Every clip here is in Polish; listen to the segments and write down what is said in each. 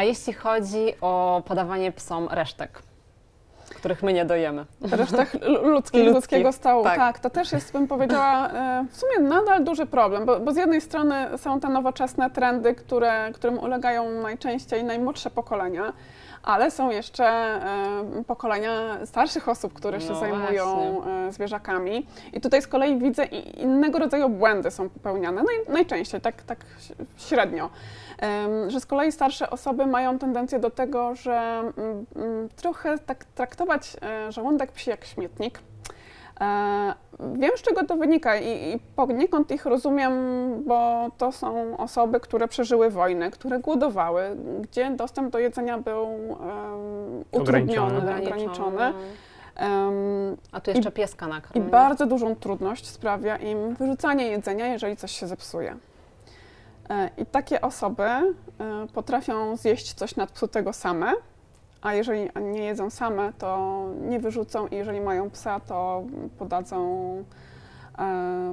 A jeśli chodzi o podawanie psom resztek, których my nie dojemy? resztach ludzkich, ludzkiego stołu. tak. Tak. to też jest, bym powiedziała, e, w sumie nadal duży problem, bo, bo z jednej strony są te nowoczesne trendy, które, którym ulegają najczęściej najmłodsze pokolenia, ale są jeszcze e, pokolenia starszych osób, które się No zajmują właśnie. e, zwierzakami. I tutaj z kolei widzę innego rodzaju błędy są popełniane, naj, najczęściej, tak, tak średnio. Że z kolei starsze osoby mają tendencję do tego, że mm, mm, trochę tak traktować e, żołądek psi jak śmietnik. E, Wiem, z czego to wynika i, i poniekąd ich rozumiem, bo to są osoby, które przeżyły wojnę, które głodowały, gdzie dostęp do jedzenia był em, utrudniony, Ograniczony. ograniczony. Em, A tu jeszcze pieska i nakarmienia. bardzo dużą trudność sprawia im wyrzucanie jedzenia, jeżeli coś się zepsuje. E, I takie osoby potrafią zjeść coś nadpsutego same, a jeżeli nie jedzą same, to nie wyrzucą i jeżeli mają psa, to podadzą,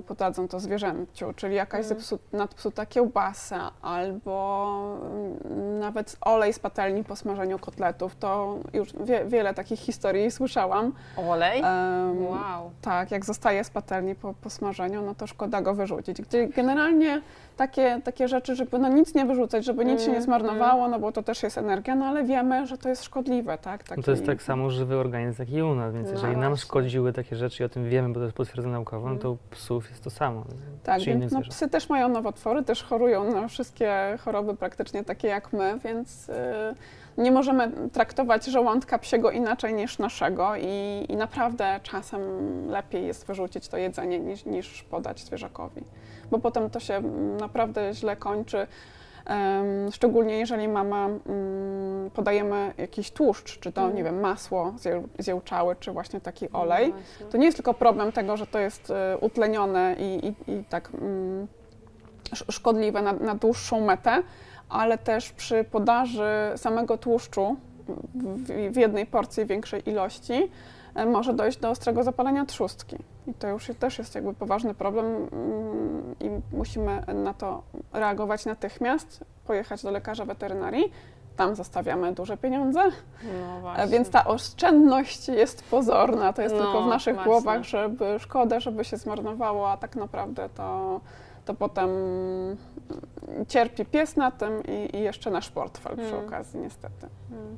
podadzą to zwierzęciu, czyli jakaś Mhm. zepsu, nadpsuta kiełbasa albo mm, nawet olej z patelni po smażeniu kotletów. To już wie, wiele takich historii słyszałam. Olej? Em, Wow. tak, jak zostaje z patelni po, po smażeniu, no to szkoda go wyrzucić. Gdzie generalnie takie, takie rzeczy, żeby no nic nie wyrzucać, żeby nic się nie Mm, zmarnowało, no bo to też jest energia, no ale wiemy, że to jest szkodliwe, tak? No Taki, to jest tak samo żywy organizm jak i u nas, więc No jeżeli nam właśnie. szkodziły takie rzeczy i o tym wiemy, bo to jest potwierdzone naukowo, no to u psów jest to samo. Tak, więc no, psy też mają nowotwory, też chorują na wszystkie choroby praktycznie takie jak my, więc y, nie możemy traktować żołądka psiego inaczej niż naszego i, i naprawdę czasem lepiej jest wyrzucić to jedzenie niż, niż podać zwierzakowi, bo potem to się mm, naprawdę źle kończy. Szczególnie jeżeli mama mm, podajemy jakiś tłuszcz, czy to, Mhm. nie wiem, masło zjeł- zjełczałe, czy właśnie taki No olej, to nie jest tylko problem tego, że to jest y, utlenione i, i, i tak mm, sz- szkodliwe na, na dłuższą metę, ale też przy podaży samego tłuszczu w, w jednej porcji większej ilości e, może dojść do ostrego zapalenia trzustki. I to już też jest jakby poważny problem mm, i musimy na to reagować natychmiast, pojechać do lekarza weterynarii. Tam zostawiamy duże pieniądze, No E. Więc ta oszczędność jest pozorna, to jest No, tylko w naszych właśnie. głowach, żeby szkoda, żeby się zmarnowało, a tak naprawdę to, to potem cierpi pies na tym i, i jeszcze nasz portfel przy Mm. okazji niestety. Mm.